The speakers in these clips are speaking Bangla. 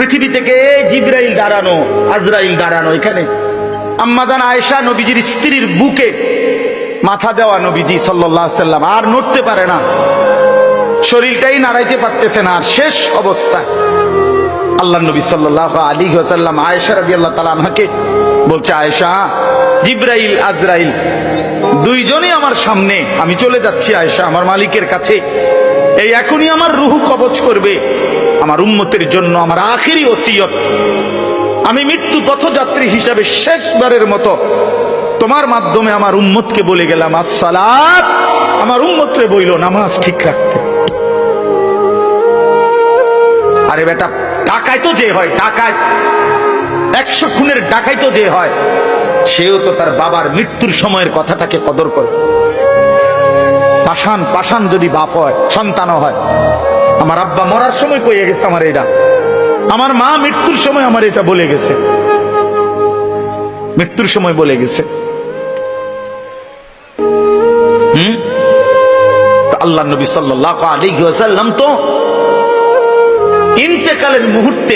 পৃথিবী থেকে জিব্রাইল দাঁড়ানো, আজরাইল দাঁড়ানো এখানে। আম্মাজান আয়েশা নবীজির স্ত্রীর বুকে মাথা দেওয়া নবীজি সাল্লাম, আর নড়তে পারে না। শরীরটাই নাড়াইতে পারতেছে না, আর শেষ অবস্থা। আল্লাহ নবী সাল্লাহ আলী সাল্লাম আয়েশা রাজি আল্লাহ তালা আমাকে বলছে, আয়েশা, জিব্রাইল, আজরাইল, দুইজনই আমার সামনে, আমি চলে যাচ্ছি আয়েশা, আমার মালিকের কাছে। এই এখনই আমার রুহু কবচ করবে। আমার উম্মতের জন্য আমার আখেরি ওসিয়ত। আমি মৃত্যু পথযাত্রী হিসাবে শেষবারের মতো তোমার মাধ্যমে আমার উম্মতকে বলে গেলাম, আসসালাত। আমার উম্মতরে বইল, নামাজ ঠিক রাখতে। আরে বেটা, টাকায় তো যে হয়, টাকায়। একশো খুনের ডাকাই তো যে হয়। সেও তো তার বাবার মৃত্যুর সময়ের কথাটাকে কদর করে। পাষাণ পাষাণ যদি বাপ হয়, সন্তানও হয়। আমার আব্বা মরার সময় কইয়ে গেছে আমার এটা। আমার মা মৃত্যুর সময় আমার এটা বলে গেছে। মৃত্যুর সময় বলে গেছে। আল্লাহ নবী আলাইহি তো ইন্তেকালের মুহূর্তে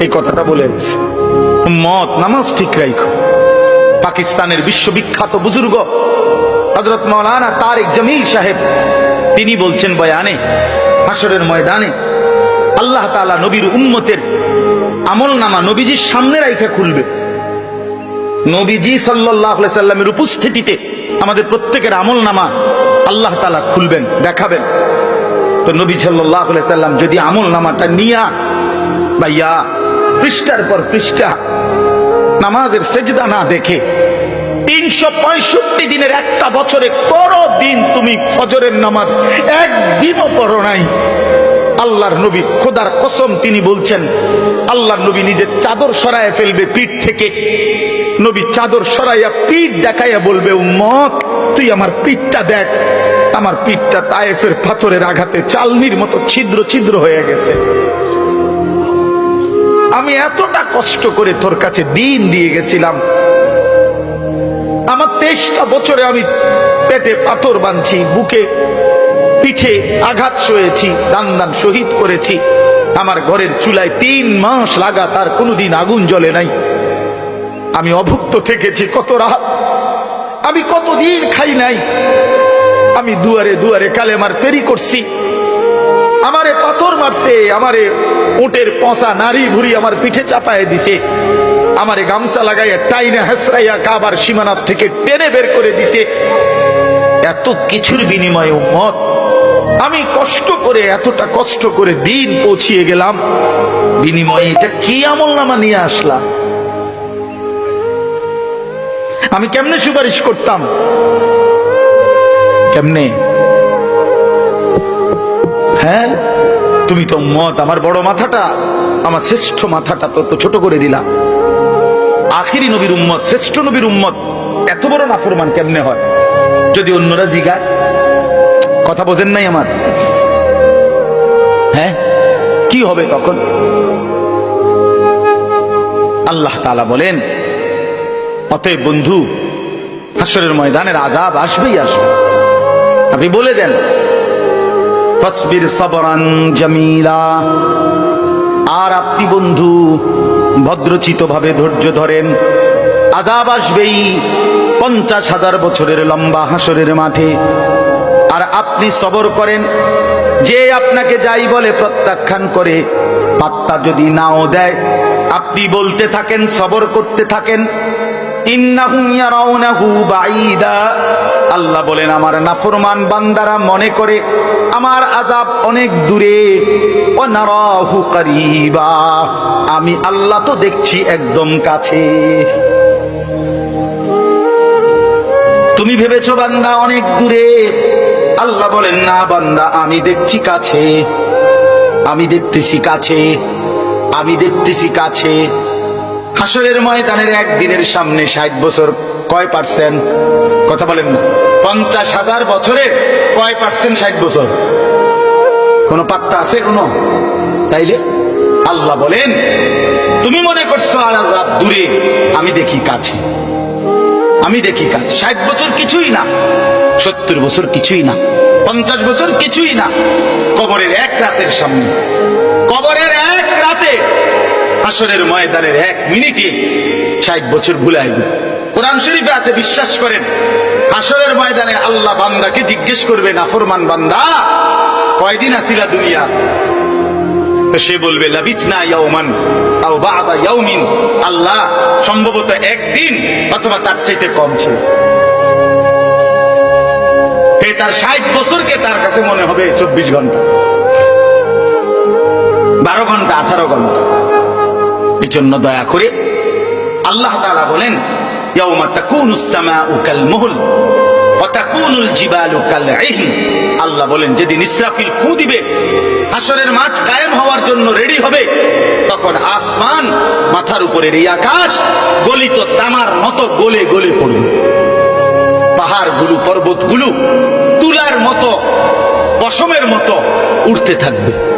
এই কথাটা বলে গেছে। মত নামাজ ঠিক রাখো পাকিস্তানের বিশ্ববিখ্যাত বুজুর্গ হজরত মৌলানা তারেক জমিল সাহেব, তিনি বলছেন, বয়ানে হাসরের ময়দানে আল্লাহ তাআলা নবীর উম্মতের আমল নামা নবীজির সামনে রাইখা খুলবে। নবীজি সাল্লাহ সাল্লামের উপস্থিতিতে আমাদের প্রত্যেকের আমল নামা আল্লাহ তালা খুলবেন, দেখাবেন। তো নবী সাল্লাহ সাল্লাম যদি আমল নামাটা নিয়া ভাইয়া পৃষ্ঠার পর পৃষ্ঠা নামাজের সেজদা না দেখে তিনশো পঁয়ষট্টি দিনের একটা বছরে কোনো দিন তুমি ফজরের নামাজ একদিনও পড়ো নাই। আল্লাহর নবী খোদার কসম তিনি বলছেন, আল্লাহর নবী নিজের চাদর সরায় ফেলবে পিঠ থেকে। নবী চাদর সরাইয়া পিঠ দেখাইয়া বলবে, উম্মত, তুই আমার পিঠটা দেখ। আমার পিঠটা তায়েফের পাথরের আঘাতে চালনির মতো ছিদ্র ছিদ্র হয়ে গেছে। আমি এতটা কষ্ট করে তোর কাছে দিন দিয়ে গেছিলাম। আমার তেইশটা বছরে আমি পেটে পাথর বাঁধছি, বুকে পিঠে আঘাত সয়েছি দান দান শহীদ করেছি। আমার ঘরের চুলায় তিন মাস লাগাতার কোনোদিন আগুন জ্বলে নাই। আমি অভুক্ত থেকেছি কত রাত। আমি কতদিন খাই নাই। আমি দুয়ারে দুয়ারে কালেমার ফেরি করছি। আমারে পাথর মারছে, আমারে উটের পচা নারী ভুড়ি আমার পিঠে চাপায় দিছে। আমারে গামছা লাগাইয়া টাইনা হেসরাইয়া কাবার সীমানার থেকে টেনে বের করে দিছে। এত কিছুর বিনিময়ে মত আমি কষ্ট করে, এতটা কষ্ট করে দিন পৌঁছিয়ে গেলাম। বিনিময়ে এটা কি আমল নামা নিয়ে আসলাম? আমি কেমনে সুপারিশ করতাম? কেমনে? হ্যাঁ তুমি তো মত আমার বড় মাথাটা, আমার শ্রেষ্ঠ মাথাটা তো ছোট করে দিলা। আখিরি নবীর উম্মত, শ্রেষ্ঠ নবীর উম্মত, এত বড় নাফরমান কেমনে হয়? যদি অন্যরা জিগা কথা বোঝেন নাই আমার? হ্যাঁ? কি হবে তখন আল্লাহ তাআলা বলেন, অতএব বন্ধু হাসরের ময়দানের আজাব আসবেই আসবে। আপনি বলে দেন, ফসবির সবরান জামিলা। আর আপনি বন্ধু ভদ্রচিত ভাবে ধৈর্য ধরেন। আজাব আসবেই পঞ্চাশ হাজার বছরের লম্বা হাসরের মাঠে। আর আপনি সবর করেন, যে আপনাকে যাই বলে প্রত্যাখ্যান করে, পাত্তা যদি নাও দেয়, আপনি বলতে থাকেন, সবর করতে থাকেন। ইন্নাহুম ইয়ারাউনাহু বাঈদা। আল্লাহ বলেন, আমার নাফরমান বান্দারা মনে করে, আমার আজাব অনেক দূরে। আমি আল্লাহ তো দেখছি একদম কাছে। তুমি ভেবেছ, বান্দা অনেক দূরে। আল্লাহ বলেন, না বান্দা, আমি দেখছি কাছে। আমি দেখতেছি কাছে। আমি দেখতেছি কাছে। হাসরের ময়দানের একদিনের সামনে ষাট বছর কয় পার্সেন্ট? কথা বলেন না। পঞ্চাশ হাজার বছরের কয় পার্সেন্ট ষাট বছর? কোন পাত্তা আছে কোন? তাইলে আল্লাহ বলেন, তুমি মনে করছ আজাব দূরে, আমি দেখি কাছে। আমি দেখি কাজ ষাট বছর কিছুই না, সত্তর বছর কিছুই না, পঞ্চাশ বছর কিছুই না। কবরের এক রাতের সামনে, কবরের এক রাতে হাসরের ময়দানের এক মিনিটে ষাট বছর ভুলাই দিবে কোরআন শরীফে আছে, বিশ্বাস করেন। হাসরের ময়দানে আল্লাহ বান্দাকে জিজ্ঞেস করবে, নাফরমান বান্দা, কয়দিন আসিলা দুনিয়া? সে বলবে আল্লাহ সম্ভবত একদিন অথবা তার চাইতে কম ছিল। তার ষাট বছরকে তার কাছে মনে হবে চব্বিশ ঘণ্টা। বারো ঘণ্টা, আঠারো ঘণ্টা। এই জন্য দয়া করে আল্লাহ তাআলা বলেন আল্লাহ বলেন, যেদিন ইসরাফিল ফু দিবে মাঠ কায়েম হওয়ার জন্য রেডি হবে, তখন আসমান মাথার উপরের এই আকাশ গলিত তামার মতো গলে গলে পড়বে। পাহাড়গুলো, পর্বতগুলো তুলার মতো, পশমের মতো উঠতে থাকবে।